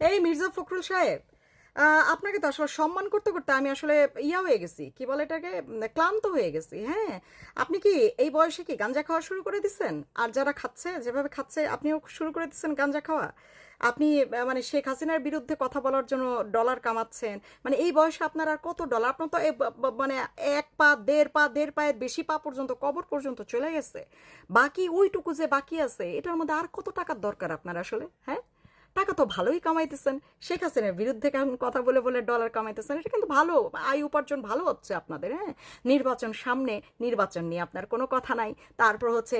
এই মির্জা ফখরুল সাহেব আপনাকে তো আসলে সম্মান করতে করতে আমি আসলে ইয়া হয়ে গেছি, কি বলে এটাকে ক্লান্ত হয়ে গেছি হ্যাঁ? আপনি কি এই বয়সে কি গাঞ্জা খাওয়া শুরু করে দিচ্ছেন? আর যারা খাচ্ছে, যেভাবে খাচ্ছে, আপনিও শুরু করে দিচ্ছেন গাঞ্জা খাওয়া? আপনি মানে শেখ হাসিনার বিরুদ্ধে কথা বলার জন্য ডলার কামাচ্ছেন মানে এই বয়সে আপনার আর কত ডলার? আপনার তো মানে এক পা, দেড় পা, দেড় পায়ের বেশি পা পর্যন্ত, কবর পর্যন্ত চলে গেছে। বাকি ওইটুকু যে বাকি আছে, এটার মধ্যে আর কত টাকার দরকার আপনার আসলে হ্যাঁ? টাকা তো ভালোই কামাইতেছেন। শেখ হাসিনার বিরুদ্ধে কেমন কথা বলে বলে ডলার কামাইতেছেন, এটা কিন্তু ভালো, আয় উপার্জন ভালো হচ্ছে আপনাদের হ্যাঁ? নির্বাচন সামনে, নির্বাচন নিয়ে আপনার কোনো কথা নাই। তারপর হচ্ছে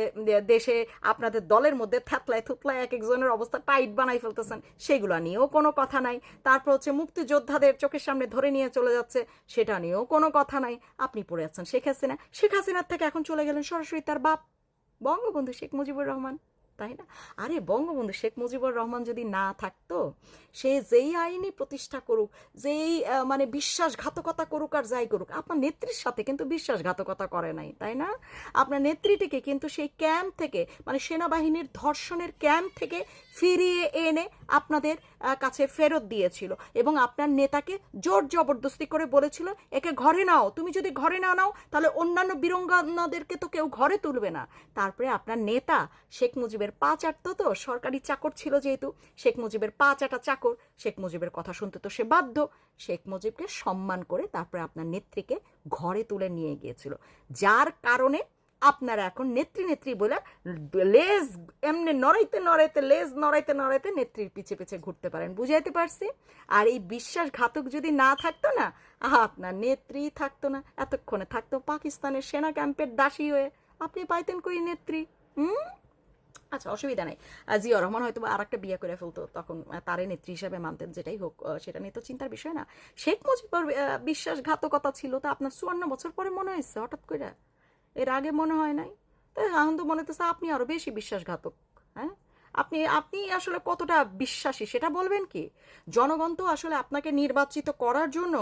দেশে আপনাদের দলের মধ্যে থ্যাতলায় থুতলায় এক একজনের অবস্থা টাইট বানাই ফেলতেছেন, সেগুলো নিয়েও কোনো কথা নাই। তারপর হচ্ছে মুক্তিযোদ্ধাদের চোখের সামনে ধরে নিয়ে চলে যাচ্ছে, সেটা নিয়েও কোনো কথা নাই। আপনি পড়ে যাচ্ছেন শেখ হাসিনা, শেখ হাসিনার থেকে এখন চলে গেলেন সরাসরি তার বাপ, বঙ্গবন্ধু শেখ মুজিবুর রহমান। তাই না? আরে বঙ্গবন্ধু শেখ মুজিবুর রহমান যদি না থাকতো, সে যেই আইনি প্রতিষ্ঠা করুক, যেই মানে বিশ্বাসঘাতকতা করুক আর যাই করুক, আপনার নেত্রীর সাথে কিন্তু বিশ্বাসঘাতকতা করে নাই, তাই না? আপনার নেত্রীটিকে কিন্তু সেই ক্যাম্প থেকে মানে সেনাবাহিনীর ধর্ষণের ক্যাম্প থেকে ফিরিয়ে এনে আপনাদের কাছে ফেরত দিয়েছিল এবং আপনার নেতাকে জোর জবরদস্তি করে বলেছিল, একে ঘরে নাও, তুমি যদি ঘরে না নাও, তাহলে অন্যান্য বীরঙ্গনাদেরকে তো কেউ ঘরে তুলবে না। তারপরে আপনার নেতা, শেখ মুজিবের পা চাটতো তো, সরকারি চাকর ছিল যেহেতু, শেখ মুজিবের পা চাটা চাকর, শেখ মুজিবের কথা শুনতে তো সে বাধ্য। শেখ মুজিবকে সম্মান করে তারপরে আপনার নেত্রীকে ঘরে তুলে নিয়ে গিয়েছিল। যার কারণে আপনারা এখন নেত্রী নেত্রী বলে লেজ এমনি নড়াইতে নড়াইতে, লেজ নড়াইতে নড়াইতে নেত্রীর পিছে পিছে ঘুরতে পারেন। বুঝাইতে পারছি? আর এই বিশ্বাসঘাতক যদি না থাকতো না, আহা, আপনার নেত্রী থাকতো না, এতক্ষণে থাকতো পাকিস্তানের সেনা ক্যাম্পের দাসী হয়ে। আপনি পাইতেন কই নেত্রী? হুম? আচ্ছা অসুবিধা নাই। জিয়া রহমান হয়তো আর একটা বিয়ে করে ফেলতো, তখন তারে নেত্রী হিসাবে মানতেন, যেটাই হোক সেটা নিয়ে তো চিন্তার বিষয় না। শেখ মুজিবর বিশ্বাসঘাতকতা ছিল, তা আপনার চুয়ান্ন বছর পরে মনে হয়েছে, হঠাৎ করে এর আগে মনে হয় নাই। তাই এখন তো মনে হতেছে আপনি আরও বেশি বিশ্বাসঘাতক হ্যাঁ? আপনি আপনি আসলে কতটা বিশ্বাসী সেটা বলবেন কি? জনগণ তো আসলে আপনাকে নির্বাচিত করার জন্য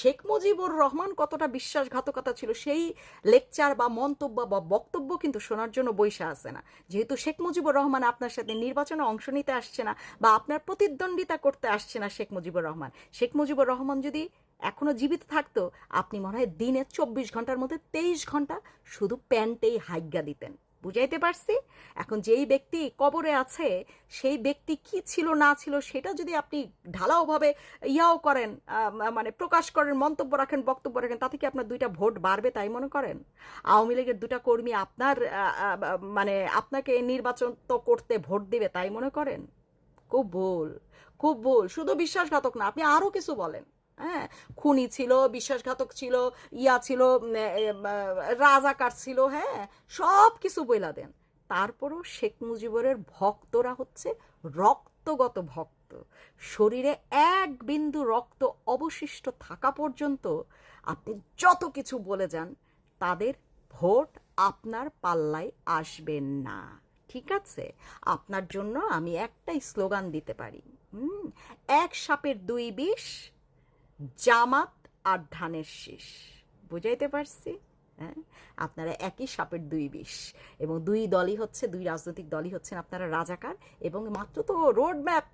শেখ মুজিবুর রহমান কতটা বিশ্বাসঘাতকতা ছিল সেই লেকচার বা মন্তব্য বা বক্তব্য কিন্তু শোনার জন্য বৈশা আসে না। যেহেতু শেখ মুজিবুর রহমান আপনার সাথে নির্বাচনে অংশ নিতে আসছে না বা আপনার প্রতিদ্বন্দ্বিতা করতে আসছে না শেখ মুজিবুর রহমান। শেখ মুজিবুর রহমান যদি এখনও জীবিত থাকতো, আপনি মনে হয় দিনে চব্বিশ ঘণ্টার মধ্যে তেইশ ঘণ্টা শুধু প্যান্টেই হাইগা দিতেন। বুঝাইতে পারছি? এখন যেই ব্যক্তি কবরে আছে, সেই ব্যক্তি কি ছিল, না ছিল, সেটা যদি আপনি ঢালাওভাবে ইয়াও করেন মানে প্রকাশ করেন, মন্তব্য রাখেন, বক্তব্য রাখেন, তাতে কি আপনার দুইটা ভোট বাড়বে তাই মনে করেন? আওয়ামী লীগের দুটা কর্মী আপনার মানে আপনাকে নির্বাচন তো করতে ভোট দিবে তাই মনে করেন? খুব ভুল খুব ভুল শুধু বিশ্বাসঘাতক না, আপনি আরও কিছু বলেন। হ্যাঁ খুনি ছিল, বিশ্বাসঘাতক ছিল, ইয়া ছিল রাজাকার ছিল হ্যাঁ সব কিছু বইলা দেন। তারপরও শেখ মুজিবুরের ভক্তরা হচ্ছে রক্তগত ভক্ত। শরীরে এক বিন্দু রক্ত অবশিষ্ট থাকা পর্যন্ত আপনি যত কিছু বলে যান, তাদের ভোট আপনার পাল্লায় আসবেন না। ঠিক আছে? আপনার জন্য আমি একটাই স্লোগান দিতে পারি। হুম? এক সাপের দুই বিষ জামাত আর ধানের শীষ। বুঝাইতে পারছি? হ্যাঁ? আপনারা একই সাপের দুই বিষ এবং দুই দলই হচ্ছে, দুই রাজনৈতিক দলই হচ্ছেন আপনারা রাজাকার এবং মাত্র তো রোড ম্যাপ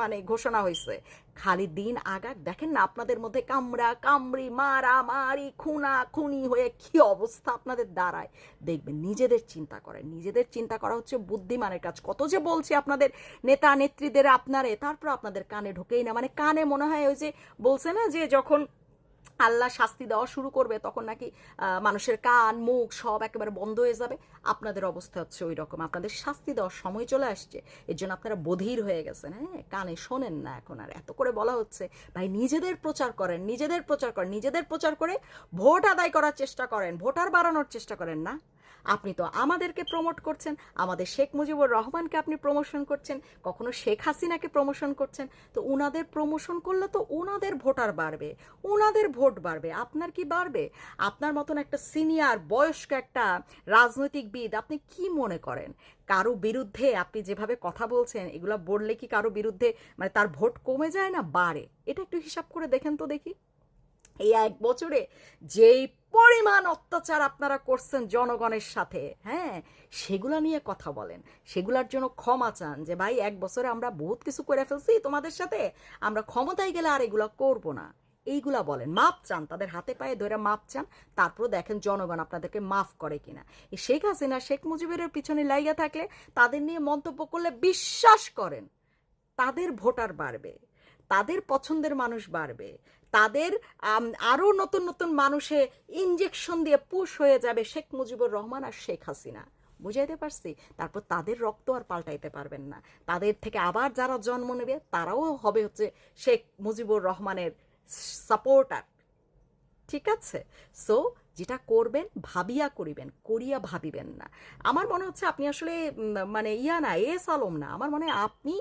মানে ঘোষণা হয়েছে। খালি দিন আগাক, দেখেন না আপনাদের মধ্যে কামড়া কামড়ি, মারা, মারি, খুনা, খুনি হয়ে কি অবস্থা আপনাদের দাঁড়ায়। দেখবেন, নিজেদের চিন্তা করেন। নিজেদের চিন্তা করা হচ্ছে বুদ্ধিমানের কাজ। কত যে বলছি আপনাদের নেতা, নেত্রীদের আপনারে, তারপর আপনাদের কানে ঢোকেই না। মানে কানে মনে হয় ওই যে বলছে না যে যখন আল্লাহ শাস্তি দেওয়া শুরু করবে, তখন নাকি মানুষের কান, মুখ সব একেবারে বন্ধ হয়ে যাবে। আপনাদের অবস্থা হচ্ছে ওই রকম আপনাদের শাস্তি দেওয়ার সময় চলে আসছে। এর জন্য আপনারা বধির হয়ে গেছেন। হ্যাঁ কানে শোনেন না এখন আর। এত করে বলা হচ্ছে, ভাই নিজেদের প্রচার করেন, নিজেদের প্রচার করেন, নিজেদের প্রচার করে ভোট আদায় করার চেষ্টা করেন, ভোটার বাড়ানোর চেষ্টা করেন না। আপনি তো আমাদেরকে প্রমোট করছেন, আমাদের শেখ মুজিবুর রহমানকে আপনি প্রমোশন করছেন, কখনো শেখ হাসিনাকে প্রমোশন করছেন। তো উনাদের প্রমোশন করলে তো উনাদের ভোটার বাড়বে, উনাদের ভোট বাড়বে, আপনার কি বাড়বে? আপনার মতন একটা সিনিয়র বয়স্ক একটা রাজনৈতিকবিদ আপনি কি মনে করেন? কারও বিরুদ্ধে আপনি যেভাবে কথা বলছেন, এগুলো বললে কি কারও বিরুদ্ধে মানে তার ভোট কমে যায় না, বাড়ে? এটা একটু হিসাব করে দেখেন তো দেখি। এই এক বছরে যেই পরিমাণ অত্যাচার আপনারা করছেন জনগণের সাথে হ্যাঁ সেগুলা নিয়ে কথা বলেন। সেগুলার জন্য ক্ষমা চান যে, ভাই, এক বছরে আমরা বহুত কিছু করে ফেলছি তোমাদের সাথে, আমরা ক্ষমতায় গেলে আর এগুলা করব না। এইগুলা বলেন। মাপ চান, তাদের হাতে পায়ে ধরে মাপ চান তারপর দেখেন জনগণ আপনাদেরকে মাফ করে কিনা। শেখ হাসিনা, শেখ মুজিবের পিছনে লাইগা থাকলে তাদের নিয়ে মন্তব্য করলে বিশ্বাস করেন, তাদের ভোটার বাড়বে। তাদের পছন্দের মানুষ বাড়বে। তাদের আরও নতুন নতুন মানুষে ইঞ্জেকশন দিয়ে পুশ হয়ে যাবে শেখ মুজিবুর রহমান আর শেখ হাসিনা। বুঝাইতে পারছি? তারপর তাদের রক্ত আর পাল্টাইতে পারবেন না। তাদের থেকে আবার যারা জন্ম নেবে, তারাও হবে হচ্ছে শেখ মুজিবুর রহমানের সাপোর্টার ঠিক আছে? সো যেটা করবেন, ভাবিয়া করিবেন, করিয়া ভাবিবেন না। আমার মনে হচ্ছে আপনি আসলে মানে ইয়া না, এ সালম না। আমার মনে আপনি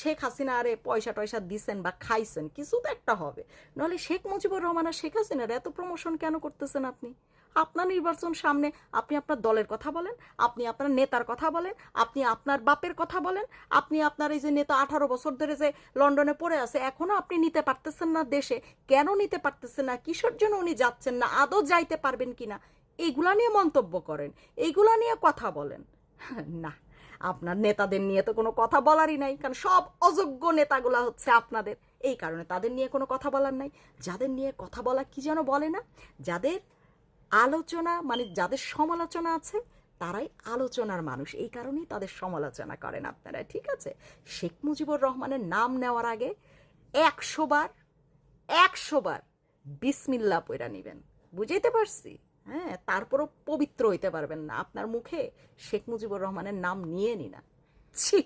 শেখ হাসিনা আরে পয়সা টয়সা দিছেন বা খাইছেন, কিছু তো একটা হবে। নাহলে শেখ মুজিবুর রহমান আর শেখ হাসিনার এত প্রমোশন কেন করতেছেন আপনি? আপনার নির্বাচন সামনে আপনি আপনার দলের কথা বলেন, আপনি আপনার নেতার কথা বলেন, আপনি আপনার বাপের কথা বলেন, আপনি আপনার এই যে নেতা আঠারো বছর ধরে যে লন্ডনে পড়ে আছে, এখনও আপনি নিতে পারতেছেন না দেশে। কেন নিতে পারতেছেন না? কিসের জন্য উনি যাচ্ছেন না? আদৌ যাইতে পারবেন কিনা এইগুলা নিয়ে মন্তব্য করেন, এইগুলা নিয়ে কথা বলেন। না, আপনার নেতাদের নিয়ে তো কোনো কথা বলারই নাই, কারণ সব অযোগ্য নেতাগুলা হচ্ছে আপনাদের। এই কারণে তাদের নিয়ে কোনো কথা বলার নাই। যাদের নিয়ে কথা বলা কি যেন বলে না? যাদের আলোচনা মানে যাদের সমালোচনা আছে, তারাই আলোচনার মানুষ। এই কারণেই তাদের সমালোচনা করেন আপনারা, ঠিক আছে? শেখ মুজিবুর রহমানের নাম নেওয়ার আগে একশো বার একশো বার বিসমিল্লা পয়রা নিবেন। বুঝাইতে পারছি? হ্যাঁ তারপরও পবিত্র হইতে পারবেন না। আপনার মুখে শেখ মুজিবুর রহমানের নাম নিয়ে নি না ছি!